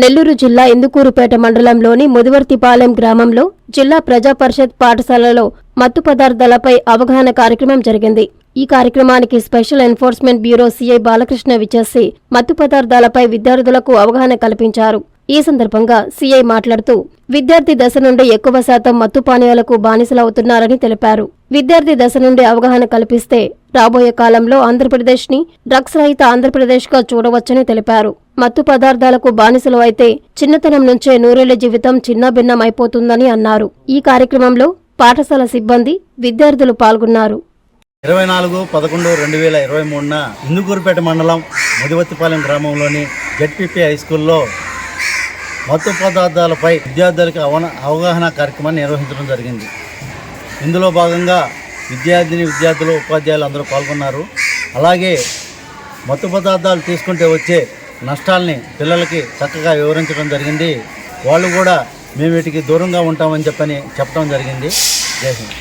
నెల్లూరు జిల్లా ఇందుకూరుపేట మండలంలోని ముదివర్తిపాలెం గ్రామంలో జిల్లా ప్రజా పరిషత్ పాఠశాలలో మత్తు పదార్థాలపై అవగాహన కార్యక్రమం జరిగింది. ఈ కార్యక్రమానికి special enforcement bureau CI Balakrishna విచ్చేసి మత్తు పదార్థాలపై విద్యార్థులకు అవగాహన కల్పించారు. ఈ సందర్భంగా సీఐ మాట్లాడుతూ విద్యార్థి దశ నుండి ఎక్కువ శాతం మత్తు పానీయాలకు బానిసలవుతున్నారని తెలిపారు. విద్యార్థి దశ నుండి అవగాహన కల్పిస్తే రాబోయే కాలంలో ఆంధ్రప్రదేశ్ని డ్రగ్స్ రహిత ఆంధ్రప్రదేశ్గా చూడవచ్చని తెలిపారు. మత్తు పదార్థాలకు బానిసలు అయితే చిన్నతనం నుంచే నూరేళ్ళ జీవితం చిన్నభిన్నం అయిపోతుందని అన్నారు. ఈ కార్యక్రమంలో పాఠశాల సిబ్బంది విద్యార్థులు పాల్గొన్నారు. ఇరవై నాలుగు పదకొండు రెండు వేల ఇరవై మూడున ఇందుకూరుపేట మండలం మధువత్తిపాలెం గ్రామంలోని జడ్పీపీ హై స్కూల్లో మత్తు పదార్థాలపై విద్యార్థులకు అవన అవగాహన కార్యక్రమాన్ని నిర్వహించడం జరిగింది. ఇందులో భాగంగా విద్యార్థిని విద్యార్థులు ఉపాధ్యాయులు అందరూ పాల్గొన్నారు. అలాగే మత్తు పదార్థాలు తీసుకుంటే వచ్చే నష్టాల్ని పిల్లలకి చక్కగా వివరించడం జరిగింది. వాళ్ళు కూడా మేము వీటికి దూరంగా ఉంటామని చెప్పని చెప్పడం జరిగింది. జై హింద్.